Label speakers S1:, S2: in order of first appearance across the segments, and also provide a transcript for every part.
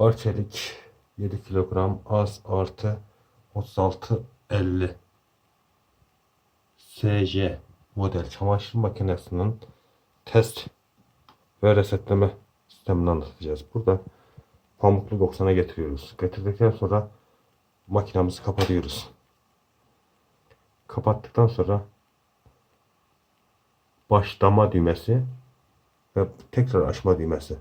S1: Arçelik 7 kilogram az artı 36 50 SJ model çamaşır makinesinin test ve resetleme sistemini anlatacağız. Burada pamuklu 90'a getiriyoruz. Getirdikten sonra makinamızı kapatıyoruz. Kapattıktan sonra başlama düğmesi ve tekrar açma düğmesi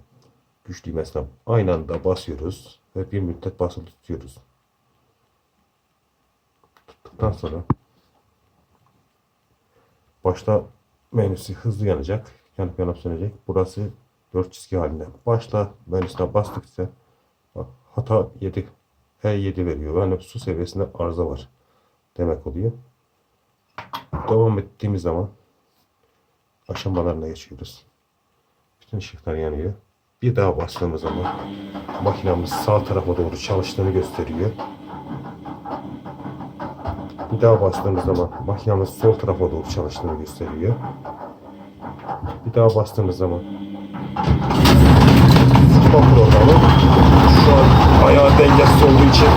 S1: güç düğmesine aynı anda basıyoruz ve bir müddet basılı tutuyoruz. Tuttuktan sonra başta menüsü hızlı yanacak. Yanıp yanıp sönecek. Burası dört çizgi halinde. Başla menüsüne bastıkça hata 7 H7 veriyor. Yani su seviyesinde arıza var demek oluyor. Devam ettiğimiz zaman aşamalarına geçiyoruz. Bütün ışıklar yanıyor. Bir daha bastığımız zaman makinamız sağ tarafa doğru çalıştığını gösteriyor. Bir daha bastığımız zaman makinamız sol tarafa doğru çalıştığını gösteriyor. Bir daha bastığımız zaman sıkma programı şu an ayağı dengesiz olduğu için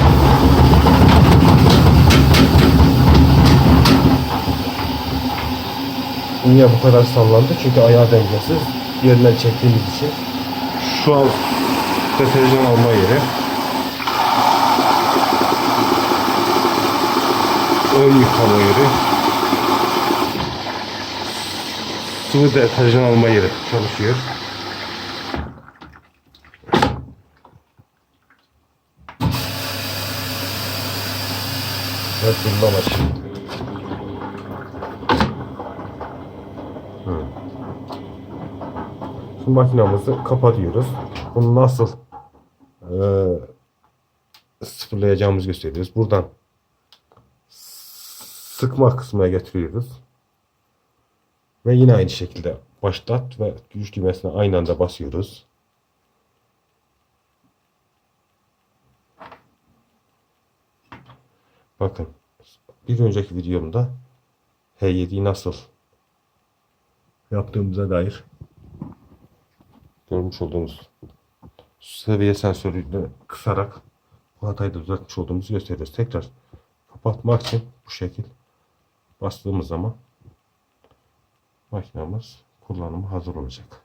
S1: Niye bu kadar sallandı? Çünkü ayağı dengesiz. Yerinden çektiğimiz için. Şu an deterjan alma yeri. Ön yıkama yeri. Sıvı deterjan alma yeri çalışıyor. Evet, kullanmaç. Makinamızı kapatıyoruz. Bunu nasıl eee sıfırlayacağımızı gösteriyoruz. Buradan sıkma kısmına getiriyoruz. Ve yine aynı şekilde başlat ve güç düğmesine aynı anda basıyoruz. Bakın bir önceki videomda H7'yi nasıl yaptığımıza dair görmüş olduğumuz seviye sensörüyle kısarak bu hatayı da düzeltmiş olduğumuzu gösteriyoruz. Tekrar kapatmak için bu şekil bastığımız zaman makinamız kullanıma hazır olacak.